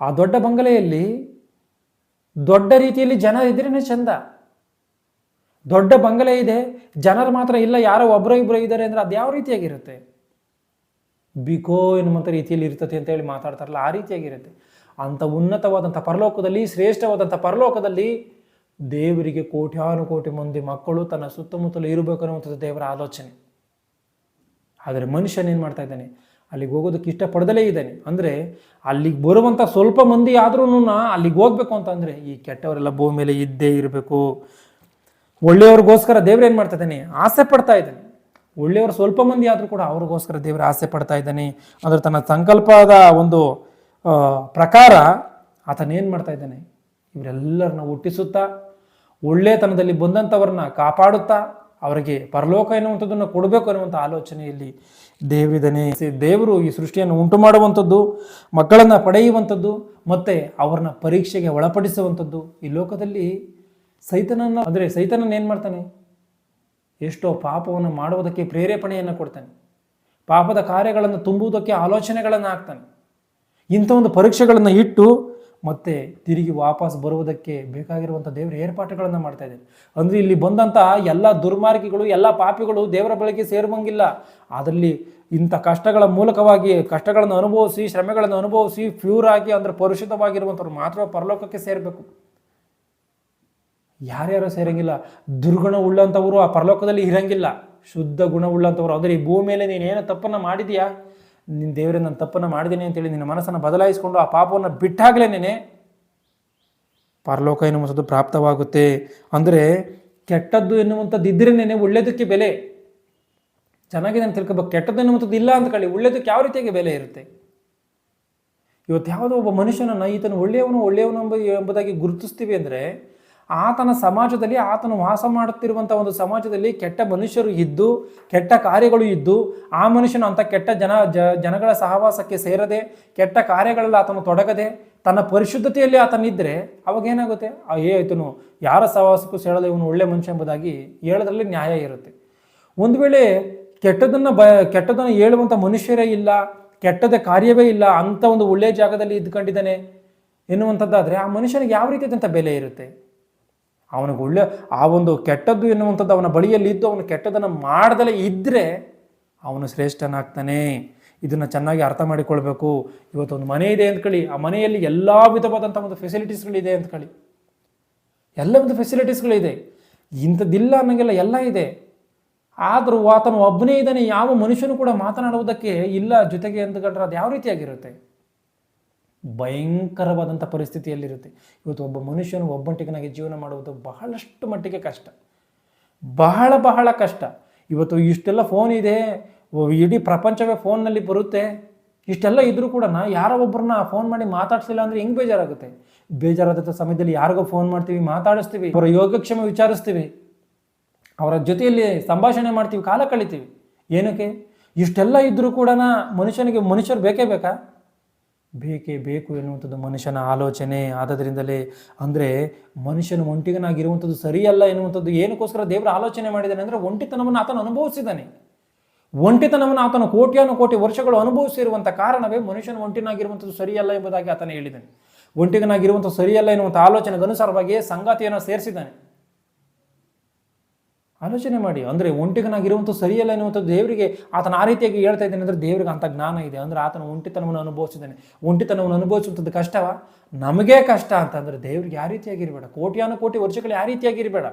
ಆ ದೊಡ್ಡ ಬಂಗಲೆಯಲ್ಲಿ ದೊಡ್ಡ ರೀತಿಯಲ್ಲಿ ಜನ ಇದ್ರೇ ಚಂದ. ದೊಡ್ಡ ಬಂಗಲೆ ಇದೆ, ಜನರು ಮಾತ್ರ ಇಲ್ಲ, ಯಾರೋ ಒಬ್ಬರೋ ಇಬ್ಬರೋ ಇದ್ದಾರೆ ಅಂದರೆ ಅದು ಯಾವ ರೀತಿಯಾಗಿರುತ್ತೆ? ಬಿಕೋ ಎನ್ನುವಂಥ ರೀತಿಯಲ್ಲಿ ಇರ್ತದೆ ಅಂತ ಹೇಳಿ ಮಾತಾಡ್ತಾರಲ್ಲ, ಆ ರೀತಿಯಾಗಿರುತ್ತೆ. ಅಂಥ ಉನ್ನತವಾದಂಥ ಪರಲೋಕದಲ್ಲಿ, ಶ್ರೇಷ್ಠವಾದಂಥ ಪರಲೋಕದಲ್ಲಿ ದೇವರಿಗೆ ಕೋಟ್ಯಾನುಕೋಟಿ ಮಂದಿ ಮಕ್ಕಳು ತನ್ನ ಸುತ್ತಮುತ್ತಲು ಇರಬೇಕು ಅನ್ನುವಂಥದ್ದು ದೇವರ ಆಲೋಚನೆ. ಆದರೆ ಮನುಷ್ಯನ ಏನು ಮಾಡ್ತಾ ಇದ್ದಾನೆ? ಅಲ್ಲಿಗೆ ಹೋಗೋದಕ್ಕೆ ಇಷ್ಟಪಡದಲೇ ಇದ್ದಾನೆ. ಅಂದರೆ ಅಲ್ಲಿಗೆ ಬರುವಂಥ ಸ್ವಲ್ಪ ಮಂದಿ ಆದ್ರೂ ಅಲ್ಲಿಗೆ ಹೋಗ್ಬೇಕು ಅಂತಂದರೆ ಈ ಕೆಟ್ಟವರೆಲ್ಲ ಭೂಮಿ ಮೇಲೆ ಇದ್ದೇ ಇರಬೇಕು. ಒಳ್ಳೆಯವ್ರಿಗೋಸ್ಕರ ದೇವ್ರು ಏನು ಮಾಡ್ತಾ ಇದ್ದಾನೆ? ಆಸೆ ಪಡ್ತಾ ಇದ್ದಾನೆ. ಒಳ್ಳೆಯವರು ಸ್ವಲ್ಪ ಮಂದಿ ಆದರೂ ಕೂಡ ಅವ್ರಿಗೋಸ್ಕರ ದೇವರು ಆಸೆ ಪಡ್ತಾ ಇದ್ದಾನೆ ಅಂದರೆ ತನ್ನ ಸಂಕಲ್ಪದ ಒಂದು ಪ್ರಕಾರ ಆತನೇನು ಮಾಡ್ತಾ ಇದ್ದಾನೆ? ಇವರೆಲ್ಲರನ್ನ ಹುಟ್ಟಿಸುತ್ತಾ, ಒಳ್ಳೆತನದಲ್ಲಿ ಬಂದಂಥವ್ರನ್ನ ಕಾಪಾಡುತ್ತಾ, ಅವರಿಗೆ ಪರಲೋಕ ಎನ್ನುವಂಥದ್ದನ್ನು ಕೊಡಬೇಕು ಅನ್ನುವಂಥ ಆಲೋಚನೆಯಲ್ಲಿ ದೇವರಿದ್ದಾನೆ ದೇವರು ಈ ಸೃಷ್ಟಿಯನ್ನು ಉಂಟು ಮಾಡುವಂಥದ್ದು ಮಕ್ಕಳನ್ನು ಪಡೆಯುವಂಥದ್ದು, ಮತ್ತು ಅವ್ರನ್ನ ಪರೀಕ್ಷೆಗೆ ಒಳಪಡಿಸುವಂಥದ್ದು ಈ ಲೋಕದಲ್ಲಿ ಸೈತನನ್ನು, ಅಂದರೆ ಸೈತನನ್ನು ಏನು ಮಾಡ್ತಾನೆ? ಎಷ್ಟೋ ಪಾಪವನ್ನು ಮಾಡುವುದಕ್ಕೆ ಪ್ರೇರೇಪಣೆಯನ್ನು ಕೊಡ್ತಾನೆ. ಪಾಪದ ಕಾರ್ಯಗಳನ್ನು ತುಂಬುವುದಕ್ಕೆ ಆಲೋಚನೆಗಳನ್ನು ಹಾಕ್ತಾನೆ. ಇಂಥ ಒಂದು ಪರೀಕ್ಷೆಗಳನ್ನು ಇಟ್ಟು ಮತ್ತೆ ತಿರುಗಿ ವಾಪಸ್ ಬರುವುದಕ್ಕೆ ಬೇಕಾಗಿರುವಂಥ ದೇವರ ಏರ್ಪಾಟುಗಳನ್ನು ಮಾಡ್ತಾ ಇದ್ದಾರೆ ಅಂದರೆ ಇಲ್ಲಿ ಬಂದಂಥ ಎಲ್ಲ ದುರ್ಮಾರ್ಗಿಗಳು, ಎಲ್ಲ ಪಾಪಿಗಳು ದೇವರ ಬಳಿಗೆ ಸೇರುವಂಗಿಲ್ಲ. ಅದರಲ್ಲಿ ಇಂಥ ಕಷ್ಟಗಳ ಮೂಲಕವಾಗಿ, ಕಷ್ಟಗಳನ್ನು ಅನುಭವಿಸಿ, ಶ್ರಮೆಗಳನ್ನು ಅನುಭವಿಸಿ ಪ್ಯೂರ್ ಆಗಿ ಅಂದರೆ ಪರಿಶುದ್ಧವಾಗಿರುವಂಥವ್ರು ಮಾತ್ರ ಪರಲೋಕಕ್ಕೆ ಸೇರಬೇಕು. ಯಾರ್ಯಾರು ಸೇರಂಗಿಲ್ಲ, ದುರ್ಗುಣ ಉಳ್ಳಂಥವರು ಆ ಪರಲೋಕದಲ್ಲಿ ಇರಂಗಿಲ್ಲ. ಶುದ್ಧ ಗುಣ ಉಳ್ಳಂಥವ್ರು ಅಂದರೆ ಈ ಭೂಮಿ ಮೇಲೆ ನೀನೇನು ತಪ್ಪನ್ನು ಮಾಡಿದೀಯಾ? ನಿನ್ನ ದೇವರೇ, ನಾನು ತಪ್ಪನ್ನು ಮಾಡಿದ್ದೀನಿ ಅಂತೇಳಿ ನಿನ್ನ ಮನಸ್ಸನ್ನು ಬದಲಾಯಿಸಿಕೊಂಡು ಆ ಪಾಪವನ್ನು ಬಿಟ್ಟಾಗಲೇ ನೀನೆ ಪರಲೋಕ ಎನ್ನುವಂಥದ್ದು ಪ್ರಾಪ್ತವಾಗುತ್ತೆ. ಅಂದರೆ ಕೆಟ್ಟದ್ದು ಎನ್ನುವಂಥದ್ದು ಇದ್ರೇನೆ ಒಳ್ಳೆಯದಕ್ಕೆ ಬೆಲೆ. ಚೆನ್ನಾಗಿದೆ ಅಂತ ತಿಳ್ಕೊಬೇಕು. ಕೆಟ್ಟದ್ದು ಎನ್ನುವಂಥದ್ದು ಇಲ್ಲ ಅಂತ ಕಳಿ ಒಳ್ಳೆಯದಕ್ಕೆ ಯಾವ ರೀತಿಯಾಗಿ ಬೆಲೆ ಇರುತ್ತೆ? ಇವತ್ತು ಯಾವುದೋ ಒಬ್ಬ ಮನುಷ್ಯನನ್ನು ಈತನು ಒಳ್ಳೆಯವನು ಒಳ್ಳೆಯವನು ಎಂಬ ಎಂಬುದಾಗಿ ಗುರುತಿಸ್ತೀವಿ ಅಂದರೆ ಆತನ ಸಮಾಜದಲ್ಲಿ ಆತನು ವಾಸ ಮಾಡುತ್ತಿರುವಂಥ ಒಂದು ಸಮಾಜದಲ್ಲಿ ಕೆಟ್ಟ ಮನುಷ್ಯರು ಇದ್ದು, ಕೆಟ್ಟ ಕಾರ್ಯಗಳು ಇದ್ದು, ಆ ಮನುಷ್ಯನು ಅಂಥ ಕೆಟ್ಟ ಜನ ಜನಗಳ ಸಹವಾಸಕ್ಕೆ ಸೇರದೆ, ಕೆಟ್ಟ ಕಾರ್ಯಗಳಲ್ಲಿ ಆತನು ತೊಡಗದೆ, ತನ್ನ ಪರಿಶುದ್ಧತೆಯಲ್ಲಿ ಆತನಿದ್ದರೆ ಅವಾಗ ಏನಾಗುತ್ತೆ? ಏ, ಆಯ್ತನು, ಯಾರ ಸಹವಾಸಕ್ಕೂ ಸೇಳದೆ ಇವನು ಒಳ್ಳೆ ಮನುಷ್ಯ ಎಂಬುದಾಗಿ ಹೇಳೋದ್ರಲ್ಲಿ ನ್ಯಾಯ ಇರುತ್ತೆ. ಒಂದು ವೇಳೆ ಕೆಟ್ಟದನ್ನು ಬ, ಕೆಟ್ಟದನ್ನು ಹೇಳುವಂಥ ಮನುಷ್ಯರೇ ಇಲ್ಲ, ಕೆಟ್ಟದ ಕಾರ್ಯವೇ ಇಲ್ಲ ಅಂಥ ಒಂದು ಒಳ್ಳೆಯ ಜಾಗದಲ್ಲಿ ಇದ್ಕೊಂಡಿದ್ದಾನೆ ಎನ್ನುವಂಥದ್ದಾದರೆ ಆ ಮನುಷ್ಯನಿಗೆ ಯಾವ ರೀತಿಯಾದಂಥ ಬೆಲೆ ಇರುತ್ತೆ? ಅವನಿಗೆ ಒಳ್ಳೆ ಆ ಒಂದು ಕೆಟ್ಟದ್ದು ಎನ್ನುವಂಥದ್ದು ಅವನ ಬಳಿಯಲ್ಲಿ ಇದ್ದು ಅವನು ಕೆಟ್ಟದನ್ನು ಮಾಡ್ದಲೇ ಇದ್ದರೆ ಅವನು ಶ್ರೇಷ್ಠನಾಗ್ತಾನೆ. ಇದನ್ನು ಚೆನ್ನಾಗಿ ಅರ್ಥ ಮಾಡಿಕೊಳ್ಬೇಕು. ಇವತ್ತು ಒಂದು ಮನೆ ಇದೆ ಅಂದ್ಕೊಳ್ಳಿ. ಆ ಮನೆಯಲ್ಲಿ ಎಲ್ಲ ವಿಧವಾದಂಥ ಒಂದು ಫೆಸಿಲಿಟೀಸ್ಗಳಿದೆ ಅಂದ್ಕೊಳ್ಳಿ. ಎಲ್ಲ ಒಂದು ಫೆಸಿಲಿಟೀಸ್ಗಳಿದೆ ಇಂಥದ್ದಿಲ್ಲ ಅನ್ನೋಂಗೆಲ್ಲ ಎಲ್ಲ ಇದೆ. ಆದರೂ ಆತನು ಒಬ್ಬನೇ ಇದ್ದಾನೆ. ಯಾವ ಮನುಷ್ಯನು ಕೂಡ ಮಾತನಾಡುವುದಕ್ಕೆ ಇಲ್ಲ. ಜೊತೆಗೆ ಅಂದುಕೊಂಡ್ರೆ ಅದು ಯಾವ ರೀತಿಯಾಗಿರುತ್ತೆ? ಭಯಂಕರವಾದಂಥ ಪರಿಸ್ಥಿತಿಯಲ್ಲಿರುತ್ತೆ. ಇವತ್ತು ಒಬ್ಬ ಮನುಷ್ಯನು ಒಬ್ಬಂಟಿಗನಾಗಿ ಜೀವನ ಮಾಡುವುದು ಬಹಳಷ್ಟು ಮಟ್ಟಿಗೆ ಕಷ್ಟ. ಬಹಳ ಬಹಳ ಕಷ್ಟ. ಇವತ್ತು ಇಷ್ಟೆಲ್ಲ ಫೋನ್ ಇದೆ. ಇಡೀ ಪ್ರಪಂಚವೇ ಫೋನ್ನಲ್ಲಿ ಬರುತ್ತೆ. ಇಷ್ಟೆಲ್ಲ ಇದ್ರೂ ಕೂಡ ಯಾರೋ ಒಬ್ಬರನ್ನ ಫೋನ್ ಮಾಡಿ ಮಾತಾಡ್ಸಿಲ್ಲ ಅಂದರೆ ಹೆಂಗೆ ಬೇಜಾರಾಗುತ್ತೆ? ಬೇಜಾರಾದಂಥ ಸಮಯದಲ್ಲಿ ಯಾರಿಗೋ ಫೋನ್ ಮಾಡ್ತೀವಿ, ಮಾತಾಡಿಸ್ತೀವಿ, ಅವರ ಯೋಗಕ್ಷೇಮ ವಿಚಾರಿಸ್ತೀವಿ. ಅವರ ಜೊತೆಯಲ್ಲಿ ಸಂಭಾಷಣೆ ಮಾಡ್ತೀವಿ, ಕಾಲ ಕಳಿತೀವಿ. ಏನಕ್ಕೆ? ಇಷ್ಟೆಲ್ಲ ಇದ್ದರೂ ಕೂಡ ಮನುಷ್ಯನಿಗೆ ಮನುಷ್ಯರು ಬೇಕೇ ಬೇಕಾ? ಬೇಕೇ ಬೇಕು ಎನ್ನುವಂಥದ್ದು ಮನುಷ್ಯನ ಆಲೋಚನೆ ಆದ್ದರಿಂದಲೇ ಅಂದರೆ ಮನುಷ್ಯನ ಒಂಟಿಗನಾಗಿರುವಂಥದ್ದು ಸರಿಯಲ್ಲ ಎನ್ನುವಂಥದ್ದು ಏನಕ್ಕೋಸ್ಕರ ದೇವರ ಆಲೋಚನೆ ಮಾಡಿದ್ದಾನೆ ಅಂದರೆ ಒಂಟಿತನವನ್ನು ಆತನು ಅನುಭವಿಸಿದ್ದಾನೆ. ಒಂಟಿತನವನ್ನು ಆತನು ಕೋಟ್ಯಾನು ಕೋಟಿ ವರ್ಷಗಳು ಅನುಭವಿಸಿರುವಂಥ ಕಾರಣವೇ ಮನುಷ್ಯನ ಒಂಟಿನಾಗಿರುವಂಥದ್ದು ಸರಿಯಲ್ಲ ಎಂಬುದಾಗಿ ಆತನೇ ಹೇಳಿದ್ದಾನೆ. ಒಂಟಿಗನಾಗಿರುವಂಥದ್ದು ಸರಿಯಲ್ಲ ಎನ್ನುವಂಥ ಆಲೋಚನೆಗೆ ಅನುಸಾರವಾಗಿಯೇ ಸಂಗಾತಿಯನ್ನು ಸೇರಿಸಿದ್ದಾನೆ. ಆಲೋಚನೆ ಮಾಡಿ. ಅಂದರೆ ಒಂಟಿಗನಾಗಿರುವಂಥ ಸರಿಯಲ್ಲ ಎನ್ನುವಂಥದ್ದು ದೇವರಿಗೆ ಆತನ ಆ ರೀತಿಯಾಗಿ ಹೇಳ್ತಾ ಇದ್ದೇನೆ ಅಂದರೆ ದೇವರಿಗೆ ಅಂಥ ಜ್ಞಾನ ಇದೆ. ಅಂದರೆ ಆತನ ಒಂಟಿತನವನ್ನು ಅನುಭವಿಸಿದ್ದಾನೆ. ಒಂಟಿತನವನ್ನು ಅನುಭವಿಸುವಂಥದ್ದು ಕಷ್ಟವ? ನಮಗೇ ಕಷ್ಟ ಅಂತಂದರೆ ದೇವರಿಗೆ ಯಾವ ರೀತಿಯಾಗಿರಬೇಡ. ಕೋಟ್ಯಾನು ಕೋಟಿ ವರ್ಷಗಳು ಯಾವ ರೀತಿಯಾಗಿರಬೇಡ.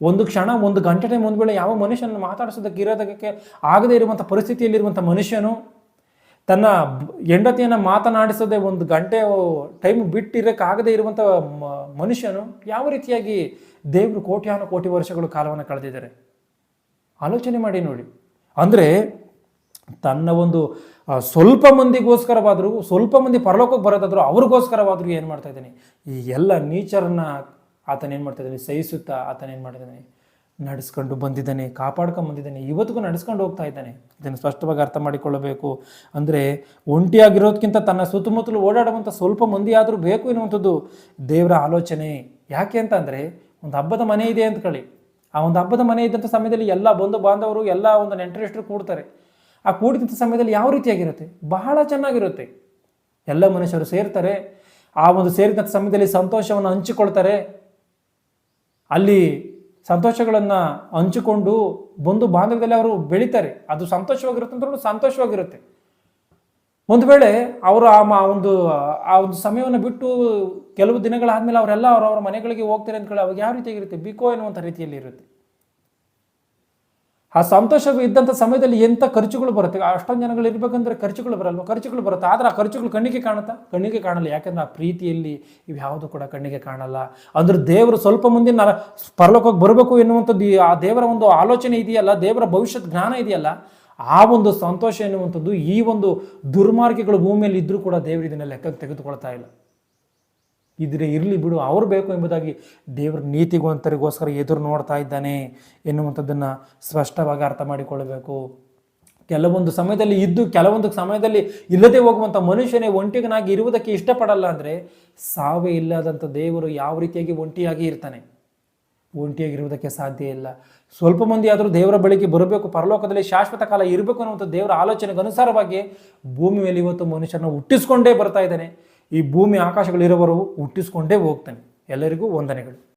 ಒಂದು ಕ್ಷಣ, ಒಂದು ಗಂಟೆ ಟೈಮ್ ಒಂದು ವೇಳೆ ಯಾವ ಮನುಷ್ಯನನ್ನು ಮಾತಾಡಿಸೋದಕ್ಕೆ, ಇರೋದಕ್ಕೆ ಆಗದೇ ಇರುವಂಥ ಪರಿಸ್ಥಿತಿಯಲ್ಲಿರುವಂಥ ಮನುಷ್ಯನು ತನ್ನ ಹೆಂಡತಿಯನ್ನು ಮಾತನಾಡಿಸೋದೇ ಒಂದು ಗಂಟೆ ಟೈಮ್ ಬಿಟ್ಟಿರೋಕ್ಕಾಗದೇ ಇರುವಂಥ ಮನುಷ್ಯನು ಯಾವ ರೀತಿಯಾಗಿ ದೇವರು ಕೋಟ್ಯಾನು ಕೋಟಿ ವರ್ಷಗಳು ಕಾಲವನ್ನು ಕಳೆದಿದ್ದಾರೆ. ಆಲೋಚನೆ ಮಾಡಿ ನೋಡಿ. ಅಂದರೆ ತನ್ನ ಒಂದು ಸ್ವಲ್ಪ ಮಂದಿಗೋಸ್ಕರವಾದರೂ, ಸ್ವಲ್ಪ ಮಂದಿ ಪರಲೋಕಕ್ಕೆ ಬರೋದಾದರೂ ಅವ್ರಿಗೋಸ್ಕರವಾದರೂ ಏನು ಮಾಡ್ತಾ ಇದ್ದಾನೆ? ಈ ಎಲ್ಲ ನೀಚರನ್ನು ಆತನ ಏನು ಮಾಡ್ತಾ ಇದ್ದಾನೆ? ಸಹಿಸುತ್ತಾ ಆತನ ಏನು ಮಾಡ್ತಿದ್ದಾನೆ ನಡೆಸ್ಕೊಂಡು ಬಂದಿದ್ದಾನೆ, ಕಾಪಾಡ್ಕೊಂಡು ಬಂದಿದ್ದಾನೆ, ಇವತ್ತಿಗೂ ನಡೆಸ್ಕೊಂಡು ಹೋಗ್ತಾ ಇದ್ದಾನೆ. ಇದನ್ನು ಸ್ಪಷ್ಟವಾಗಿ ಅರ್ಥ ಮಾಡಿಕೊಳ್ಳಬೇಕು. ಅಂದರೆ ಒಂಟಿಯಾಗಿರೋದಕ್ಕಿಂತ ತನ್ನ ಸುತ್ತಮುತ್ತಲು ಓಡಾಡುವಂಥ ಸ್ವಲ್ಪ ಮಂದಿ ಆದರೂ ಬೇಕು ಎನ್ನುವಂಥದ್ದು ದೇವರ ಆಲೋಚನೆ. ಯಾಕೆ ಅಂತ ಅಂದರೆ ಒಂದು ಹಬ್ಬದ ಮನೆ ಇದೆ ಅಂದ್ಕೊಳ್ಳಿ ಆ ಒಂದು ಹಬ್ಬದ ಮನೆ ಇದ್ದಂಥ ಸಮಯದಲ್ಲಿ ಎಲ್ಲ ಬಂಧು ಬಾಂಧವರು, ಎಲ್ಲ ಒಂದು ನೆಂಟರಿಷ್ಟರು ಕೂಡ್ತಾರೆ. ಆ ಕೂಡಿದಂಥ ಸಮಯದಲ್ಲಿ ಯಾವ ರೀತಿಯಾಗಿರುತ್ತೆ? ಬಹಳ ಚೆನ್ನಾಗಿರುತ್ತೆ. ಎಲ್ಲ ಮನುಷ್ಯರು ಸೇರ್ತಾರೆ. ಆ ಒಂದು ಸೇರಿದಂಥ ಸಮಯದಲ್ಲಿ ಸಂತೋಷವನ್ನು ಹಂಚಿಕೊಳ್ತಾರೆ. ಅಲ್ಲಿ ಸಂತೋಷಗಳನ್ನು ಹಂಚಿಕೊಂಡು ಬಂಧು ಬಾಂಧವ್ಯದಲ್ಲಿ ಅವರು ಬೆಳೀತಾರೆ. ಅದು ಸಂತೋಷವಾಗಿರುತ್ತೆ ಅಂತ ಸಂತೋಷವಾಗಿರುತ್ತೆ. ಒಂದು ವೇಳೆ ಅವರು ಆ ಒಂದು ಆ ಒಂದು ಸಮಯವನ್ನು ಬಿಟ್ಟು ಕೆಲವು ದಿನಗಳಾದ್ಮೇಲೆ ಅವರೆಲ್ಲ ಅವರವರ ಮನೆಗಳಿಗೆ ಹೋಗ್ತಾರೆ ಅಂತ ಹೇಳಿ ಅವಾಗ ಯಾವ ರೀತಿಯಾಗಿರುತ್ತೆ ಬಿಕೋ ಎನ್ನುವಂಥ ರೀತಿಯಲ್ಲಿ ಇರುತ್ತೆ. ಆ ಸಂತೋಷ ಇದ್ದಂಥ ಸಮಯದಲ್ಲಿ ಎಂಥ ಖರ್ಚುಗಳು ಬರುತ್ತೆ? ಅಷ್ಟೊಂದು ಜನಗಳು ಇರಬೇಕಂದ್ರೆ ಖರ್ಚುಗಳು ಬರಲ್ವ? ಖರ್ಚುಗಳು ಬರುತ್ತೆ. ಆದರೆ ಆ ಖರ್ಚುಗಳು ಕಣ್ಣಿಗೆ ಕಾಣುತ್ತಾ? ಕಣ್ಣಿಗೆ ಕಾಣಲ್ಲ. ಯಾಕಂದ್ರೆ ಆ ಪ್ರೀತಿಯಲ್ಲಿ ಇವು ಯಾವುದು ಕೂಡ ಕಣ್ಣಿಗೆ ಕಾಣಲ್ಲ. ಅಂದ್ರೆ ದೇವರು ಸ್ವಲ್ಪ ಮುಂದೆ ನಾನು ಪರಲೋಕಕ್ಕೆ ಬರಬೇಕು ಎನ್ನುವಂಥದ್ದು ಆ ದೇವರ ಒಂದು ಆಲೋಚನೆ ಇದೆಯಲ್ಲ? ದೇವರ ಭವಿಷ್ಯದ ಜ್ಞಾನ ಇದೆಯಲ್ಲ? ಆ ಒಂದು ಸಂತೋಷ ಎನ್ನುವಂಥದ್ದು ಈ ಒಂದು ದುರ್ಮಾರ್ಗಗಳು ಭೂಮಿಯಲ್ಲಿ ಇದ್ದರೂ ಕೂಡ ದೇವರು ಇದನ್ನ ಲೆಕ್ಕಕ್ಕೆ ತೆಗೆದುಕೊಳ್ತಾ ಇಲ್ಲ. ಇದ್ರೆ ಇರಲಿ ಬಿಡು, ಅವ್ರು ಬೇಕು ಎಂಬುದಾಗಿ ದೇವರ ನೀತಿಗೋಂತರಿಗೋಸ್ಕರ ಎದುರು ನೋಡ್ತಾ ಇದ್ದಾನೆ ಎನ್ನುವಂಥದ್ದನ್ನು ಸ್ಪಷ್ಟವಾಗಿ ಅರ್ಥ ಮಾಡಿಕೊಳ್ಳಬೇಕು. ಕೆಲವೊಂದು ಸಮಯದಲ್ಲಿ ಇದ್ದು, ಕೆಲವೊಂದು ಸಮಯದಲ್ಲಿ ಇಲ್ಲದೆ ಹೋಗುವಂಥ ಮನುಷ್ಯನೇ ಒಂಟಿಗನಾಗಿ ಇರುವುದಕ್ಕೆ ಇಷ್ಟಪಡಲ್ಲ ಅಂದರೆ ಸಾವೇ ಇಲ್ಲದಂಥ ದೇವರು ಯಾವ ರೀತಿಯಾಗಿ ಒಂಟಿಯಾಗಿ ಇರ್ತಾನೆ? ಒಂಟಿಯಾಗಿರುವುದಕ್ಕೆ ಸಾಧ್ಯ ಇಲ್ಲ. ಸ್ವಲ್ಪ ಮಂದಿ ಆದರೂ ದೇವರ ಬಳಿಗೆ ಬರಬೇಕು, ಪರಲೋಕದಲ್ಲಿ ಶಾಶ್ವತ ಕಾಲ ಇರಬೇಕು ಅನ್ನುವಂಥ ದೇವರ ಆಲೋಚನೆಗೆ ಅನುಸಾರವಾಗಿ ಭೂಮಿ ಮೇಲೆ ಇವತ್ತು ಮನುಷ್ಯನ ಹುಟ್ಟಿಸ್ಕೊಂಡೇ ಬರ್ತಾ ಇದ್ದಾನೆ. ಈ ಭೂಮಿ ಆಕಾಶಗಳಿರೋವರೆಗೂ ಹುಟ್ಟಿಸ್ಕೊಂಡೇ ಹೋಗ್ತಾನೆ. ಎಲ್ಲರಿಗೂ ವಂದನೆಗಳು.